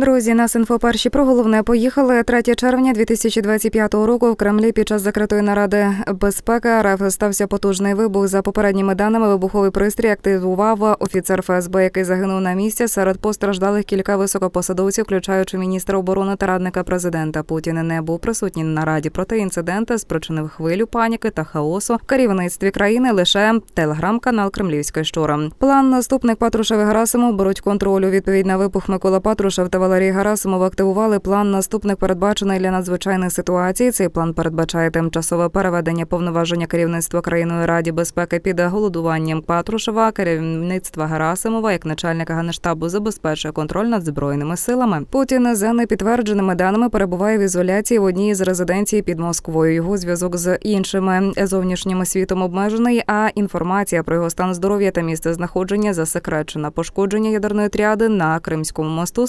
Друзі, нас інфо перші про головне поїхали 3 червня 2025 року. В Кремлі під час закритої наради безпеки РФ стався потужний вибух. За попередніми даними, вибуховий пристрій активував офіцер ФСБ, який загинув на місці. Серед постраждалих кілька високопосадовців, включаючи міністра оборони та радника президента. Путін не був присутній на нараді. Проте інцидент спричинив хвилю паніки та хаосу в керівництві країни. Лише телеграм-канал Кремлівська щора. План наступник Патрушев і Герасимов беруть контроль. У відповідь на вибух Микола Патрушев та Валерій Герасимов активували план наступник передбачений для надзвичайних ситуацій. Цей план передбачає тимчасове переведення повноваження керівництва країною Раді безпеки під голодуванням Патрушева, керівництва Герасимова як начальника генштабу забезпечує контроль над збройними силами. Путін за непідтвердженими даними перебуває в ізоляції в одній з резиденцій під Москвою. Його зв'язок з іншими зовнішнім світом обмежений. А інформація про його стан здоров'я та місце знаходження засекречена. Пошкодження ядерної тріади на Кримському мосту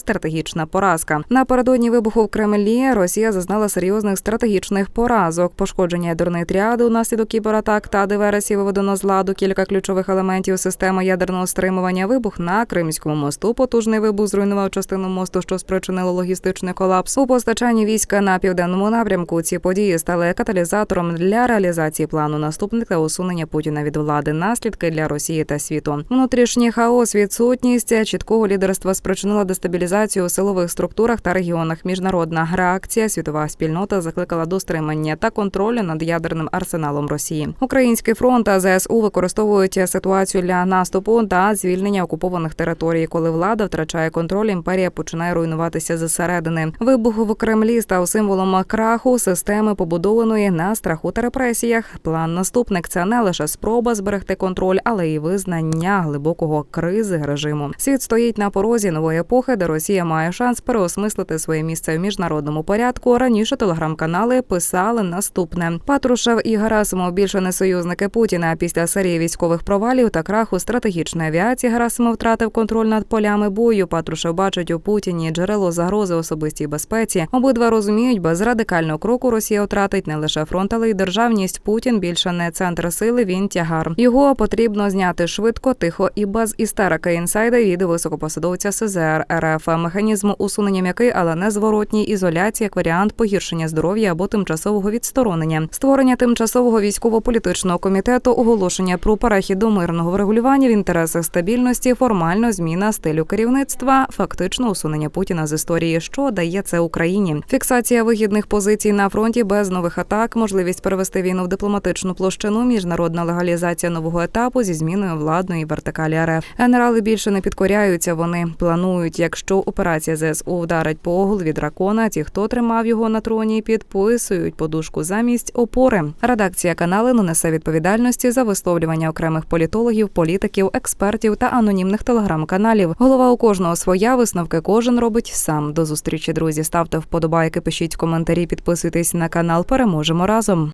стратегічна поразка. Напередодні вибуху в Кремлі Росія зазнала серйозних стратегічних поразок. Пошкодження ядерної тріади унаслідок кібератак та диверсії виведено з ладу кілька ключових елементів системи ядерного стримування. Вибух на Кримському мосту. Потужний вибух зруйнував частину мосту, що спричинило логістичний колапс. У постачанні війська на південному напрямку ці події стали каталізатором для реалізації плану наступник та усунення Путіна від влади. Наслідки для Росії та світу. Внутрішній хаос, відсутність чіткого лідерства спричинила дестабілізацію силових структурах та регіонах. Міжнародна реакція світова спільнота закликала до стримання та контролю над ядерним арсеналом Росії. Український фронт та ЗСУ використовують ситуацію для наступу та звільнення окупованих територій. Коли влада втрачає контроль, імперія починає руйнуватися зсередини. Вибух в Кремлі став символом краху системи, побудованої на страху та репресіях. План наступник це не лише спроба зберегти контроль, але й визнання глибокого кризи режиму. Світ стоїть на порозі нової епохи, де Росія має шанс переосмислити своє місце в міжнародному порядку. Раніше телеграм-канали писали наступне: Патрушев і Герасимов більше не союзники Путіна. Після серії військових провалів та краху стратегічної авіації Герасимов втратив контроль над полями бою. Патрушев бачить у Путіні джерело загрози особистій безпеці. Обидва розуміють, без радикального кроку Росія втратить не лише фронт, але й державність. Путін більше не центр сили. Він тягар. Його потрібно зняти швидко, тихо і без істерики. Інсайда від високопосадовця СЗР РФ. Механізм усунення м'який, але не зворотній ізоляції як варіант погіршення здоров'я або тимчасового відсторонення, створення тимчасового військово-політичного комітету, оголошення про перехід до мирного врегулювання в інтересах стабільності, формально зміна стилю керівництва, фактично усунення Путіна з історії, що дає це Україні. Фіксація вигідних позицій на фронті без нових атак, можливість перевести війну в дипломатичну площину, міжнародна легалізація нового етапу зі зміною владної вертикалі РФ. Генерали більше не підкоряються. Вони планують, якщо операція ЗСУ вдарить по голові дракона, ті, хто тримав його на троні, підписують подушку замість опори. Редакція каналу не несе відповідальності за висловлювання окремих політологів, політиків, експертів та анонімних телеграм-каналів. Голова у кожного своя висновки кожен робить сам. До зустрічі, друзі. Ставте вподобайки, пишіть коментарі, підписуйтесь на канал. Переможемо разом.